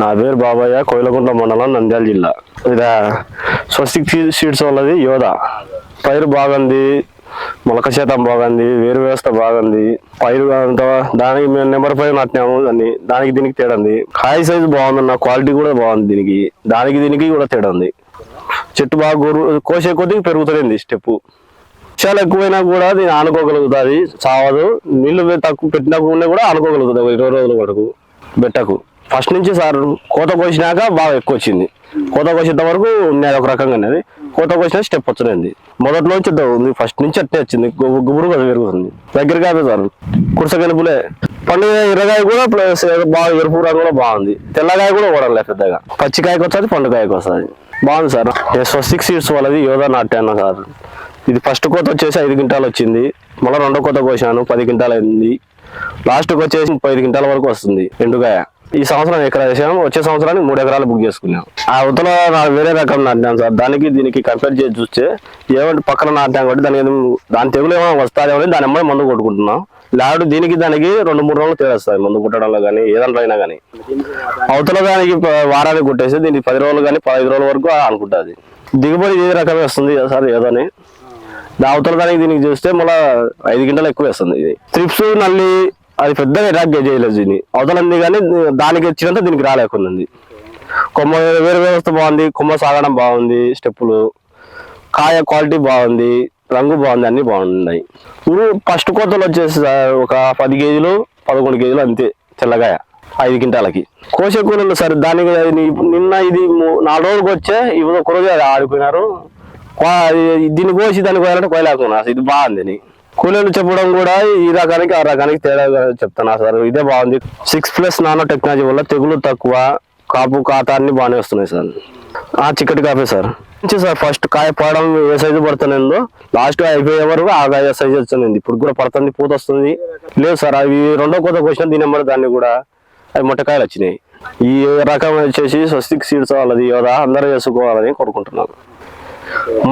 నా పేరు బాబాయ్య కోయిలకుంట మండలం నంద్యాల జిల్లా. ఇదా స్వస్తిక్ సీడ్స్ వాళ్ళది యోధ. పైరు బాగుంది మొలక శాతం బాగుంది వేరు వ్యవస్థ బాగుంది. పైరు అంత దానికి మేము నెంబర్ పైన నాటినాము దాన్ని దానికి దీనికి తేడా ఉంది. కాయ సైజు బాగుంది నా క్వాలిటీ కూడా బాగుంది దీనికి. దానికి దీనికి కూడా తేడా ఉంది. చెట్టు బాగా గోరు కోసే కొద్దిగా పెరుగుతుంది స్టెప్ వర్షాలు ఎక్కువైనా కూడా దీన్ని ఆనుకోగలుగుతుంది. చావదు. నీళ్ళు తక్కువ పెట్టినా కూడా ఆనుకోగలుగుతుంది ఇరవై రోజుల వరకు బెట్టకు. ఫస్ట్ నుంచి సార్ కోత కోసినాక బాగా ఎక్కువ వచ్చింది కోత కోసేంత వరకు నేను ఒక రకంగా ఉన్నది. కోత కోసిన స్టెప్ వచ్చింది మొదట్లో నుంచి ఉంది. ఫస్ట్ నుంచి అట్టే వచ్చింది. గుబురు కదా పెరుగుతుంది. దగ్గర కాదు సార్. కుర్స కలుపులే పండుగ ఎర్రగాయ కూడా ప్లస్ బాగా ఎరుపు రంగు కూడా బాగుంది. తెల్లగాయ కూడా ఓడలేదు పెద్దగా. పచ్చికాయకు వస్తుంది పండుగాయకి వస్తుంది. బాగుంది సార్. స్వస్తిక్ సీడ్స్ వాళ్ళది యోగా నాట్యాను సార్. ఇది ఫస్ట్ కోత వచ్చేసి ఐదు క్వింటాలు వచ్చింది. మళ్ళీ రెండో కోత కోసాను. పది క్వింటాలు అయింది. లాస్ట్కి వచ్చేసి ముప్పై ఐదు క్వింటాల వరకు వస్తుంది. ఎండుగాయ. ఈ సంవత్సరం ఎకరా వేసాము వచ్చే సంవత్సరానికి మూడు ఎకరాలు బుక్ చేసుకున్నాం. ఆ అవతల నా- వేరే రకం నాటాం సార్. దానికి దీనికి కంపేర్ చేసి చూస్తే ఏమంటే పక్కన నాటాం కాబట్టి దానికి దాని తెగులు ఏమైనా వస్తాయేమో అని దాని అమ్మాయి మందు కొట్టుకుంటున్నాం. లాడు దీనికి దానికి రెండు మూడు రోజులు తేలేస్తుంది మందు కొట్టడంలో కానీ ఏదైనా అయినా కానీ అవతల దానికి వారానికి కొట్టేసి దీనికి పది రోజులు కానీ పదహైదు రోజుల వరకు అనుకుంటుంది. దిగుబడి ఏ రకమే వస్తుంది సార్ ఏదని? దా- అవతల దానికి దీనికి చూస్తే మళ్ళీ ఐదు గంటలు ఎక్కువ వేస్తుంది ఇది. త్రిప్స్ నల్లి అది పెద్దగా అటాక్ చేయలేదు దీన్ని. అవతలంది కానీ దానికి వచ్చినంత దీనికి రాలేకుంది కొమ్మ వేరే వ్యవస్థ బాగుంది కొమ్మ సాగడం బాగుంది స్టెప్పులు కాయ క్వాలిటీ బాగుంది రంగు బాగుంది అన్ని బాగున్నాయి. ఇప్పుడు ఫస్ట్ కోతలు వచ్చేసి సార్ ఒక పది కేజీలు పదకొండు కేజీలు అంతే తెల్లగాయ ఐదు క్వింటాలకి. కోసే కూలీలు సార్ దానికి నిన్న ఇది మూ- నాలుగు రోజులకు వచ్చే ఇప్పుడు ఒక రోజు ఆడిపోయినారు కో- దీన్ని కోసి దాన్ని కోయాలంటే కోయలేకున్నా ఇది బాగుంది అని కూలీలు చెప్పడం కూడా ఈ రకానికి ఆ రకానికి తేడా చెప్తున్నా సార్. ఇదే బాగుంది. సిక్స్ ప్లస్ నానో టెక్నాలజీ వల్ల తెగులు తక్కువ కాపు కాతా అన్ని బాగానే వస్తున్నాయి సార్. ఆ చిక్కటి కాపే సార్. మంచి సార్ ఫస్ట్ కాయ పడడం ఏ సైజు పడుతుందో లాస్ట్ అయిపోయే వరకు ఆ కాయ సైజు వచ్చింది. ఇప్పుడు కూడా పడుతుంది పూత వస్తుంది. లేదు సార్ అవి రెండో కొత్త క్వశ్చన్ దీని నెంబర్ దాన్ని కూడా అవి మొట్టకాయలు వచ్చినాయి. ఈ రకం వచ్చేసి స్వస్తిక్ సీడ్స్ వాళ్ళది యోదా అందరూ వేసుకోవాలని కోరుకుంటున్నాను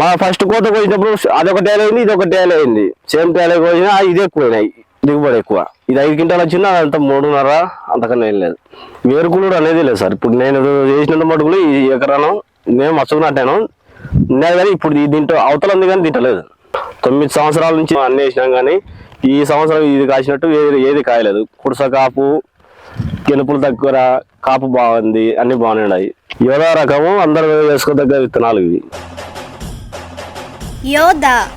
మా ఫస్ట్ కోత కోసినప్పుడు అదొక టైల్ అయింది ఇది ఒక టైల్ అయింది. సేమ్ టైల్ కోసినా ఇది ఎక్కువైనాయి దిగుబడి ఎక్కువ. ఇది ఐదు క్వింటాలు వచ్చిందా అదంతా మూడున్నర అంతకన్నా ఏం లేదు. వేరుకులుడు అనేది లేదు సార్. ఇప్పుడు నేను చేసినంత మటుకులు ఈ ఎకరాను మేము మచ్చకు నాటాను. ఉన్నాయి కానీ ఇప్పుడు దీంట్లో అవతల ఉంది కానీ దీంట్లో లేదు తొమ్మిది సంవత్సరాల నుంచి అన్నీ వేసినాం కానీ ఈ సంవత్సరం ఇది కాసినట్టు ఏది ఏది కాయలేదు. కుడుస కాపు గెలుపుల దగ్గర కాపు బాగుంది అన్ని బాగున్నాయి. ఏదో రకము అందరూ వేసుకోదగ్గ విత్తనాలు ఇవి. యోధ